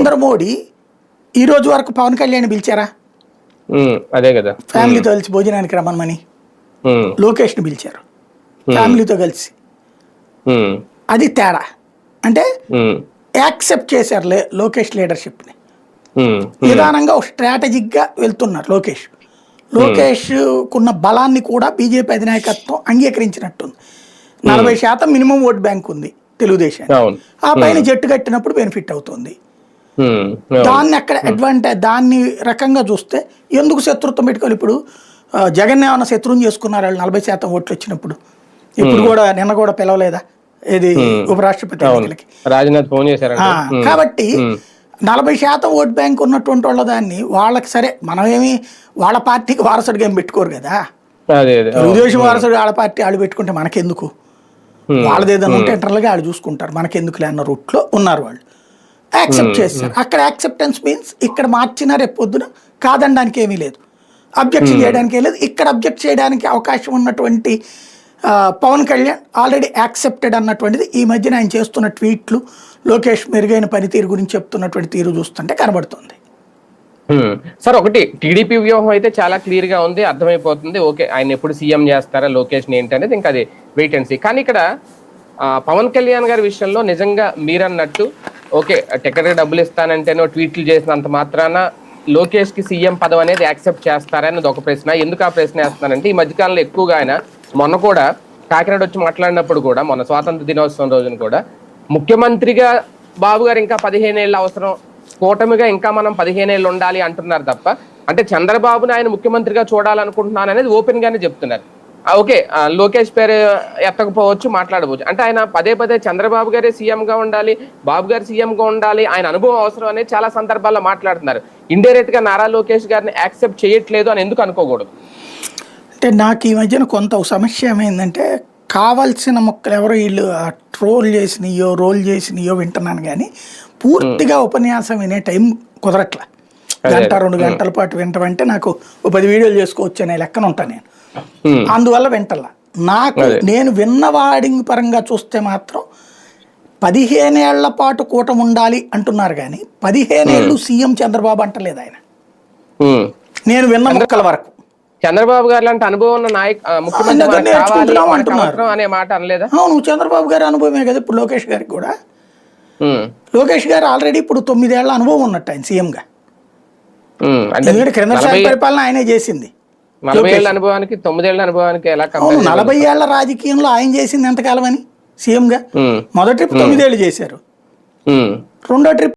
నరేంద్ర మోడీ ఈ రోజు వరకు పవన్ కళ్యాణ్ పిలిచారా? అదే కదా. ఫ్యామిలీతో కలిసి భోజనానికి రమ్మని ఉమ్, లోకేష్ని పిలిచారు. ఫ్యామిలీతో కలిసి. అది తేడా. అంటే యాక్సెప్ట్ చేశారు లే లోకేష్ లీడర్షిప్ని. ఉమ్, నిదానంగా ఒక స్ట్రాటజిక్గా వెళ్తున్నారు లోకేష్. లోకేష్ కున్న బలాన్ని కూడా బీజేపీ అధినాయకత్వం అంగీకరించినట్టుంది. నలభై శాతం మినిమం ఓట్ బ్యాంక్ ఉంది తెలుగుదేశానికి. అవును. ఆ పైన జట్టు కట్టినప్పుడు బెనిఫిట్ అవుతుంది. దాన్ని అక్కడ అడ్వాంటేజ్ దాన్ని రకంగా చూస్తే ఎందుకు శత్రుత్వం పెట్టుకోవాలి? ఇప్పుడు జగన్ ఏమన్నా శత్రువుని చేసుకున్నారు? వాళ్ళు నలభై శాతం ఓట్లు వచ్చినప్పుడు. ఇప్పుడు కూడా నిన్న కూడా పిలవలేదా? ఏది ఉపరాష్ట్రపతి ఎన్నికలకి? రాజ్నాథ్ ఫోన్ చేశారంట. ఆ, కాబట్టి నలభై శాతం ఓట్ బ్యాంక్ ఉన్నటువంటి వాళ్ళ దాన్ని వాళ్ళకి సరే మనమేమి వాళ్ళ పార్టీకి వారసుడిగా ఏం పెట్టుకోరు కదా. తెలుగుదేశం వారసుడు వాళ్ళ పార్టీ వాళ్ళు పెట్టుకుంటే మనకెందుకు? Hmm. వాళ్ళది ఏదైనా ఉంటే ఇంటర్నల్గా వాళ్ళు చూసుకుంటారు. మనకెందుకులే అన్న రూట్లో ఉన్నారు వాళ్ళు. యాక్సెప్ట్ చేస్తారు. అక్కడ యాక్సెప్టెన్స్ మీన్స్ ఇక్కడ మార్చినా రేపు పొద్దున కాదనడానికి ఏమీ లేదు. అబ్జెక్షన్ చేయడానికి లేదు. ఇక్కడ అబ్జెక్ట్ చేయడానికి అవకాశం ఉన్నటువంటి పవన్ కళ్యాణ్ ఆల్రెడీ యాక్సెప్టెడ్ అన్నటువంటిది. ఈ మధ్యన ఆయన చేస్తున్న ట్వీట్లు లోకేష్ మెరుగైన పనితీరు గురించి చెప్తున్నటువంటి తీరు చూస్తుంటే కనబడుతుంది. సార్ ఒకటి టీడీపీ వ్యూహం అయితే చాలా క్లియర్గా ఉంది అర్థమైపోతుంది. ఓకే ఆయన ఎప్పుడు సీఎం చేస్తారా లొకేషన్ ఏంటి అనేది ఇంకా అది వెయిట్ అండ్ సీ కానీ ఇక్కడ పవన్ కళ్యాణ్ గారి విషయంలో నిజంగా మీరన్నట్టు ఓకే టికెట్ డబ్బులు ఇస్తానంటేనో ట్వీట్లు చేసినంత మాత్రాన లోకేష్కి సీఎం పదం అనేది యాక్సెప్ట్ చేస్తారన్నది ఒక ప్రశ్న. ఎందుకు ఆ ప్రశ్న వేస్తున్నానంటే ఈ మధ్యకాలంలో ఎక్కువగా ఆయన మొన్న కూడా కాకినాడ వచ్చి మాట్లాడినప్పుడు కూడా మొన్న స్వాతంత్ర దినోత్సవం రోజున కూడా ముఖ్యమంత్రిగా బాబు గారు ఇంకా పదిహేను ఏళ్ళు అవసరం కూటమిగా ఇంకా మనం పదిహేను ఏళ్ళు ఉండాలి అంటున్నారు తప్ప అంటే చంద్రబాబును ఆయన ముఖ్యమంత్రిగా చూడాలనుకుంటున్నాను అనేది ఓపెన్ గానే చెప్తున్నారు. ఓకే లోకేష్ పేరు ఎత్తకపోవచ్చు మాట్లాడవచ్చు. అంటే ఆయన పదే పదే చంద్రబాబు గారే సీఎం గా ఉండాలి బాబు గారు సీఎం గా ఉండాలి ఆయన అనుభవం అవసరం అనేది చాలా సందర్భాల్లో మాట్లాడుతున్నారు. ఇండైరెక్ట్గా నారా లోకేష్ గారిని యాక్సెప్ట్ చేయట్లేదు అని ఎందుకు అనుకోకూడదు? అంటే నాకు ఈ మధ్యన కొంత సమస్య ఏమైందంటే కావాల్సిన మొక్కలు ఎవరో వీళ్ళు ట్రోల్ చేసినయో రోల్ చేసినయో వింటున్నాను కానీ పూర్తిగా ఉపన్యాసం వినే టైం కుదరట్ల. గంట రెండు గంటల పాటు వింటామంటే నాకు ఓ పది వీడియోలు చేసుకోవచ్చు అనే లెక్కన ఉంటాను నేను. అందువల్ల వింటల్లా నాకు నేను విన్న వాడింగ్ పరంగా చూస్తే మాత్రం పదిహేనేళ్ళ పాటు కూటమి ఉండాలి అంటున్నారు కానీ పదిహేనేళ్ళు సీఎం చంద్రబాబు అంటలేదు ఆయన. నేను విన్న మొక్కల వరకు. చంద్రబాబు గారు లాంటి అనుభవం ఉన్న నాయక్ ముఖ్యమంత్రి అనే మాట అనలేదా? అవును చంద్రబాబు గారి అనుభవమే కదా ఇప్పుడు లోకేష్ గారికి కూడా. లోకేష్ గారు ఆల్రెడీ ఇప్పుడు తొమ్మిదేళ్ళ అనుభవం ఉన్నట్టు ఆయన సీఎంగా. అంటే నలభై పరిపాలన ఆయనే చేసింది. నలభై ఏళ్ళ అనుభవానికి తొమ్మిదేళ్ళ అనుభవానికి ఎలా నలభై ఏళ్ళ రాజకీయంలో ఆయన చేసింది ఎంతకాలం అని సీఎంగా. మొదటి ట్రిప్ తొమ్మిదేళ్ళు చేశారు. రెండో ట్రిప్